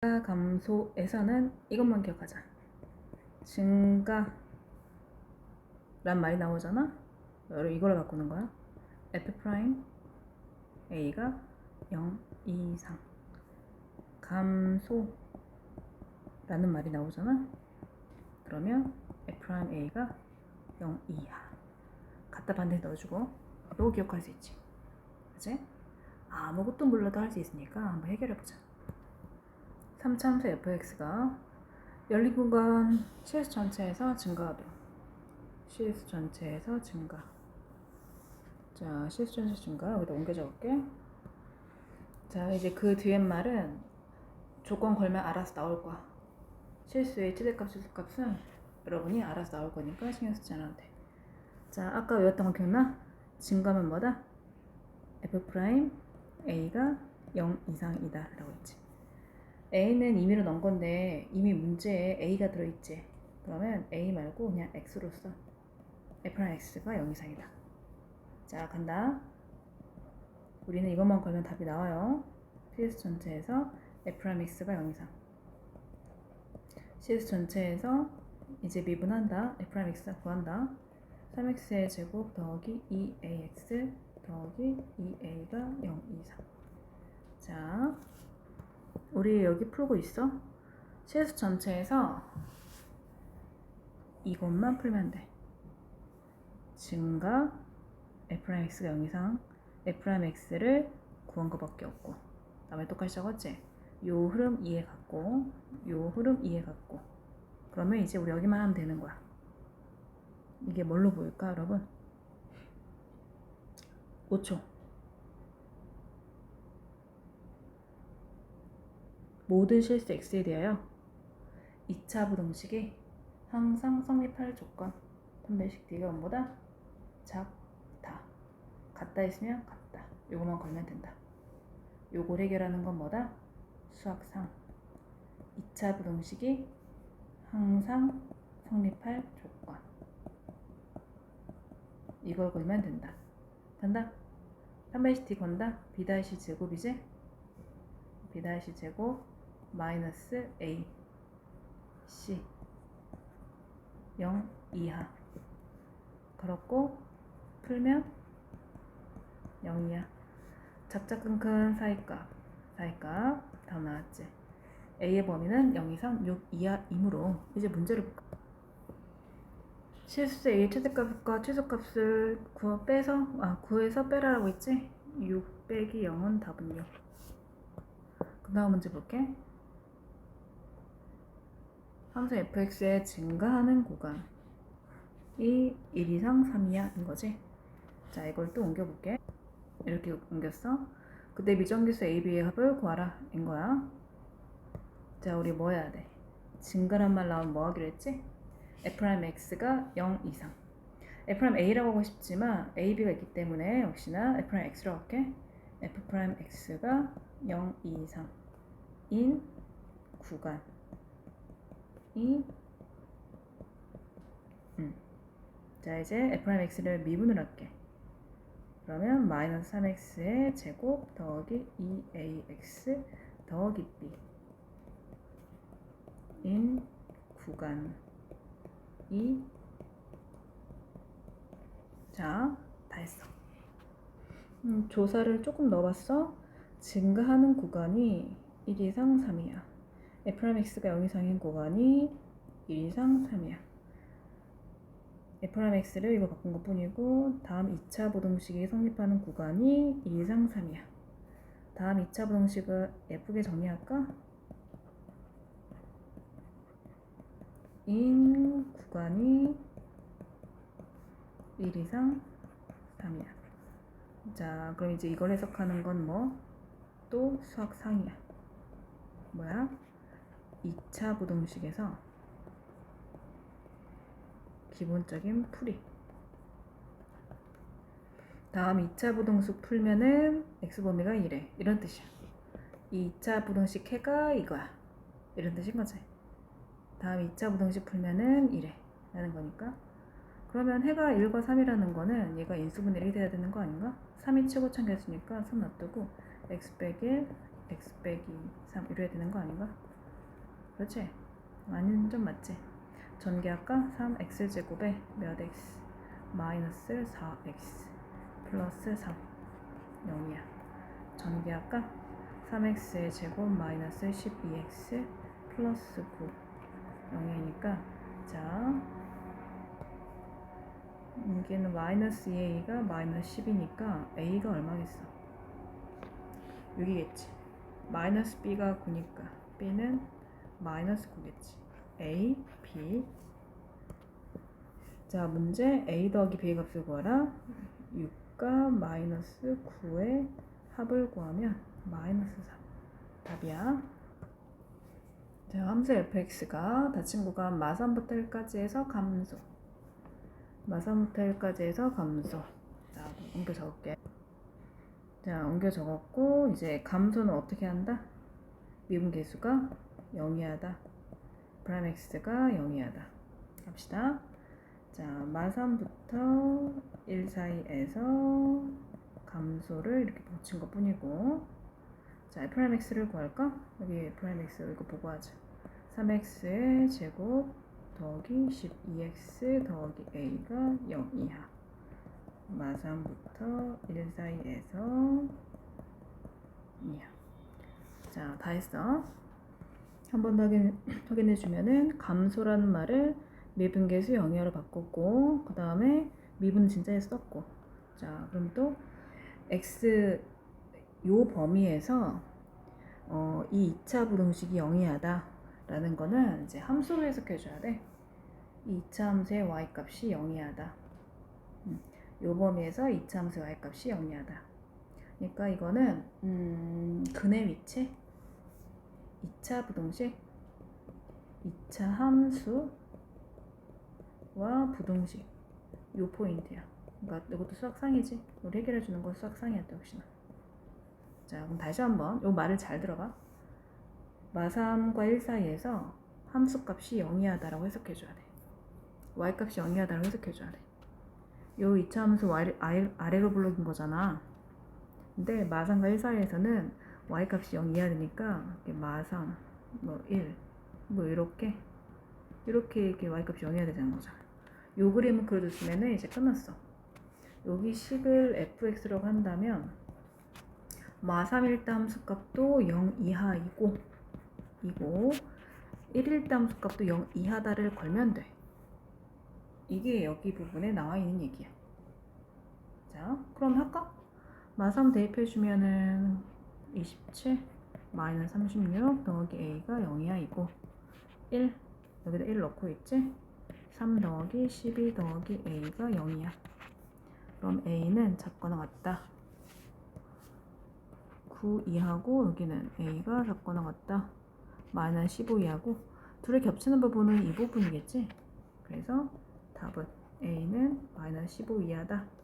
증가 감소에서는 이것만 기억하자. 증가 란 말이 나오잖아. 여러 이걸 바꾸는 거야. f 프라임 a가 0 이상 감소라는 말이 나오잖아. 그러면 f 프라임 a가 0 이하 갖다 반대 넣어주고 이거 기억할 수 있지. 그치? 아무것도 몰라도 할 수 있으니까 한번 해결해 보자. 3참수 fx가 열린 공간 CS 전체에서 증가하도록 CS 전체에서 증가. 자 CS 전체 증가. 여기다 옮겨 적을게. 자 이제 그 뒤에 말은 조건 걸면 알아서 나올 거야. 실수의 최대값 최소값은 여러분이 알아서 나올 거니까 신경 쓰지 않아도 돼자 아까 외웠던 거 기억나? 증가면 뭐다? f 프라임 a가 0 이상이다 라고 했지 a는 임의로 넣은 건데 이미 문제에 a가 들어있지. 그러면 a 말고 그냥 x로 써. f랑 x가 0 이상이다. 자 간다. 우리는 이것만 걸면 답이 나와요. CS 전체에서 f랑 x가 0 이상. CS 전체에서 이제 미분한다. f랑 x가 구한다. 3x의 제곱 더하기 2ax 더하기 2a가 0 이상. 자. 우리 여기 풀고 있어. 실수 전체에서 이것만 풀면 돼. 증가 f'x가 0 이상 f'x를 구한 것밖에 없고 다음에 똑같이 적었지? 요 흐름 이해 갖고 요 흐름 이해 갖고 그러면 이제 우리 여기만 하면 되는 거야. 이게 뭘로 보일까 여러분? 5초 모든 실수 x에 대하여 2차 부동식이 항상 성립할 조건 판별식 d가 0보다 작다. 같다 있으면 같다. 요거만 걸면 된다. 요걸 해결하는 건 뭐다? 수학상. 2차 부동식이 항상 성립할 조건. 이걸 걸면 된다. 된다? 판별식 d 건다? b 다시 제곱이지 b 다시 제곱 마이너스 a c. 0 이하. 그렇고 풀면 0 이하. 작자 끈끈 사이값 사이값 다 나왔지. A의 범위는 0 이상 6 이하이므로 이제 문제를 볼까? 실수 a의 최대값과 최소값을 구어 빼서 아 구해서 빼라라고 했지? 6 빼기 0은 답은 6그 다음 문제 볼게 함수 fx의 증가하는 구간이 1 이상 3 이하인 거지. 자, 이걸 또 옮겨볼게. 이렇게 옮겼어. 그때 미정기수 AB의 합을 구하라. 인 거야. 자, 우리 뭐 해야 돼? 증가란 말 나오면 뭐 하기로 했지? f'x가 0 이상. f'a라고 하고 싶지만 ab가 있기 때문에 역시나 f'x라고 할게. f'x가 0 이상인 구간. 이 음. 자 이제 f'x를 미분을 할게 그러면 마이너스 3x의 제곱 더하기 2ax 더하기 b 인 구간이 자, 다 했어. 음, 조사를 조금 넣어봤어. 증가하는 구간이 1 이상 3이야. F'x가 0 이상인 구간이 1 이상 3이야. f'x를 이거 바꾼 것 뿐이고 다음 2차 부동식이 성립하는 구간이 1 이상 3이야. 다음 2차 부동식을 예쁘게 정리할까? 인 구간이 1 이상 3이야. 자, 그럼 이제 이걸 해석하는 건 뭐? 또 수학상이야. 뭐야? 2차 부동식에서 기본적인 풀이. 다음 2차 부동식 풀면은 x범위가 이래 이런 뜻이야. 2차 부동식 해가 이거야. 이런 뜻인 거지. 다음 2차 부동식 풀면은 이래 라는 거니까. 그러면 해가 1과 3이라는 거는 얘가 인수분해 1이 돼야 되는 거 아닌가? 3이 최고차겠으니까 3 놔두고 x 빼기 1 x 빼기 3 이래야 되는 거 아닌가? 그렇지? 아니는 좀 맞지? 전개할까? 3x 제곱에 몇 x 마이너스 4x 플러스 3 0이야 전개할까? 3x의 제곱 마이너스 12x 플러스 9 0이니까 자 여기는 마이너스 2a가 마이너스 10이니까 a가 얼마겠어? 6이겠지 마이너스 b가 9니까 b는 마이너스 9겠지. A, b. 자 문제 a 더하기 b의 값을 구하라. 6과 마이너스 9의 합을 구하면 마이너스 3 답이야. 자 함수 fx가 닫힌 구간 마3부터 1까지 해서 감소. 마3부터 1까지 해서 감소. 자 옮겨 적을게. 자 옮겨 적었고 이제 감소는 어떻게 한다? 미분 계수가 0이하다. 프라임 x가 0이하다. 합시다. 자 마3부터 1 사이에서 감소를 이렇게 붙인 것 뿐이고 자 프라임 x를 구할까? 여기 프라임 x 이거 보고 하자. 3x의 제곱 더하기 12x 더하기 a가 0 이하 마3부터 1 사이에서 이하 자 다 했어 한 번 더 확인해 주면은 감소라는 말을 미분계수 영이하로 바꿨고 그 다음에 미분 진짜에 썼고 자 그럼 또 x 요 범위에서 어, 이 2차 부등식이 영이하다 라는 거는 이제 함수로 해석해 줘야 돼. 이 2차 함수의 y 값이 영이하다. 음, 요 범위에서 2차 함수의 y 값이 영이하다. 그러니까 이거는 음, 근의 위치 2차 부등식 2차 함수와 부등식 요 포인트야. 그러니까 이것도 수학상이지. 우리 해결해 주는 건 수학상이었다 혹시나. 자, 그럼 다시 한번 요 말을 잘 들어봐. 마3과 1 사이에서 함수 값이 0이하다라고 해석해 줘야 돼. y 값이 0이하다라고 해석해 줘야 돼. 요 2차 함수 y, 아래로 불러준 거잖아. 근데 마3과 1 사이에서는 y 값이 0 이하 되니까 마3, 뭐 1, 뭐 이렇게 이렇게 이렇게 y 값이 0 이하 되는 거잖아. 요 그림을 그려줬으면 이제 끝났어. 여기 식을 fx라고 한다면 마3일대 함수값도 0 이하이고 이고 1일대 함수값도 0 이하다를 걸면 돼. 이게 여기 부분에 나와 있는 얘기야. 자, 그럼 할까? 마3 대입해 주면은 27 마이너스 36 더하기 a가 0 이하이고 1 여기다 1 넣고 있지? 3 더하기 12 더하기 a가 0이야. 그럼 a는 작거나 같다. 9 이하고 여기는 a가 작거나 같다. 마이너스 15 이하고 둘이 겹치는 부분은 이 부분이겠지? 그래서 답은 a는 마이너스 15 이하다.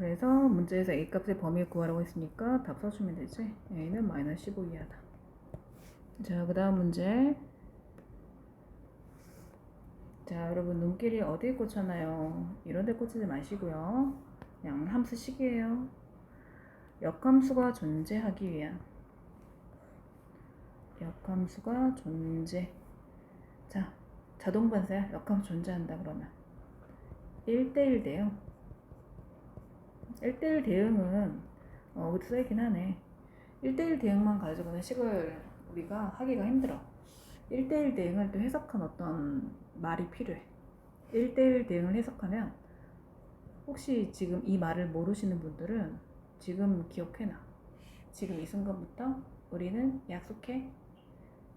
그래서 문제에서 a 값의 범위 구하라고 했으니까 답 써주면 되지. a는 마이너스 15 이하다. 자, 그 다음 문제. 자, 여러분 눈길이 어디에 꽂혔나요? 이런 데 꽂히지 마시고요. 그냥 함수식이에요. 역함수가 존재하기 위한 역함수가 존재 자 자동 반사야 역함수 존재한다 그러면 1대1 대응 1대1 대응은 어, 어디 써있긴 하네 1대1 대응만 가지고는 식을 우리가 하기가 힘들어 1대1 대응을 또 해석한 어떤 말이 필요해 1대1 대응을 해석하면 혹시 지금 이 말을 모르시는 분들은 지금 기억해놔. 지금 이 순간부터 우리는 약속해.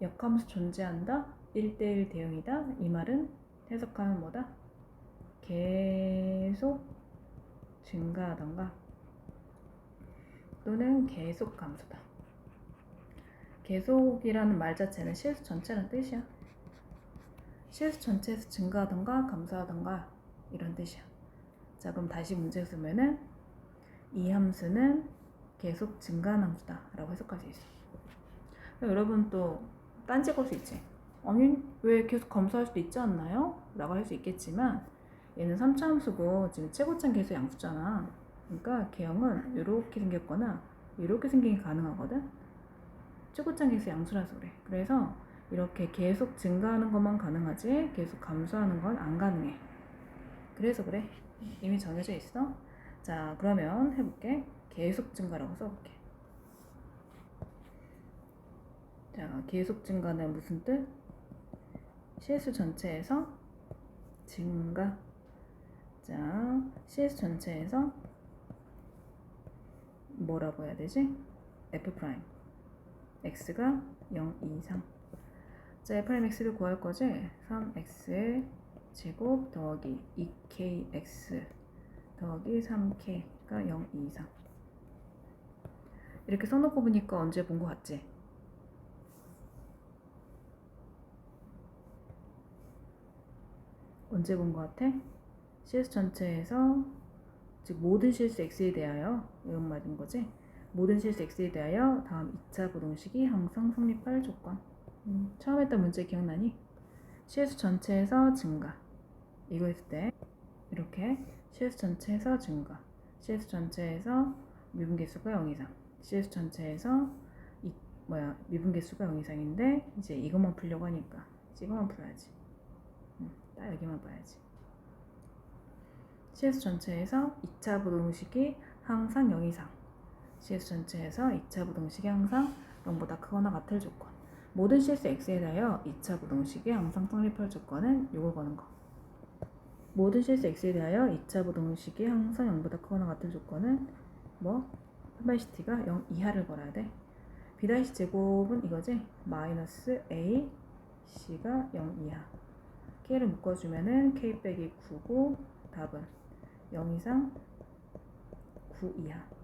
역함수 존재한다. 1대1 대응이다. 이 말은 해석하면 뭐다? 계속 증가하던가 또는 계속 감소다. 계속이라는 말 자체는 실수 전체라는 뜻이야. 실수 전체에서 증가하던가 감소하던가 이런 뜻이야. 자 그럼 다시 문제 쓰면은 이 함수는 계속 증가하는 함수다 라고 해석할 수 있어 여러분 또 딴지 걸수 있지 아니 왜 계속 검사할 수도 있지 않나요? 라고 할 수 있겠지만 얘는 3차 함수고 지금 최고점 계수 양수잖아 그러니까 개형은 이렇게 생겼거나 이렇게 생긴 게 가능하거든. 최고장에서 양수라서 그래. 그래서 이렇게 계속 증가하는 것만 가능하지 계속 감소하는 건 안 가능해. 그래서 그래. 이미 정해져 있어. 자, 그러면 해볼게. 계속 증가라고 써볼게. 자, 계속 증가는 무슨 뜻? 실수 전체에서 증가. 자, 실수 전체에서 뭐라고 해야 되지? f 프라임. x가 0 이상. 자, f 프라임 x를 구할 거지? 3x의 제곱 더하기 2kx 더하기 3k가 0 이상. 이렇게 써놓고 보니까 언제 본거 같지? 언제 본거 같아? CS 전체에서 즉 모든 실수 x에 대하여 이런 말인 거지. 모든 실수 x에 대하여 다음 2차 부동식이 항상 성립할 조건. 음, 처음 했던 문제 기억나니? 실수 전체에서 증가. 이거 했을 때 이렇게 실수 전체에서 증가. 실수 전체에서 미분계수가 0 이상. 실수 전체에서 이 뭐야 미분계수가 0 이상인데 이제 이것만 풀려고 하니까 이것만 풀어야지. 음, 딱 여기만 봐야지. CS 전체에서 2차 부동식이 항상 0 이상. CS 전체에서 2차 부동식이 항상 0보다 크거나 같을 조건. 모든 CS X에 대하여 2차 부동식이 항상 성립할 조건은 요걸 거는 거. 모든 CS X에 대하여 2차 부동식이 항상 0보다 크거나 같을 조건은 뭐? 펜바이시티가 0 이하를 걸어야 돼. 비다이시 제곱은 이거지? 마이너스 A C가 0 이하. K를 묶어주면은 K 빼기 9고 답은 0 이상 9 이하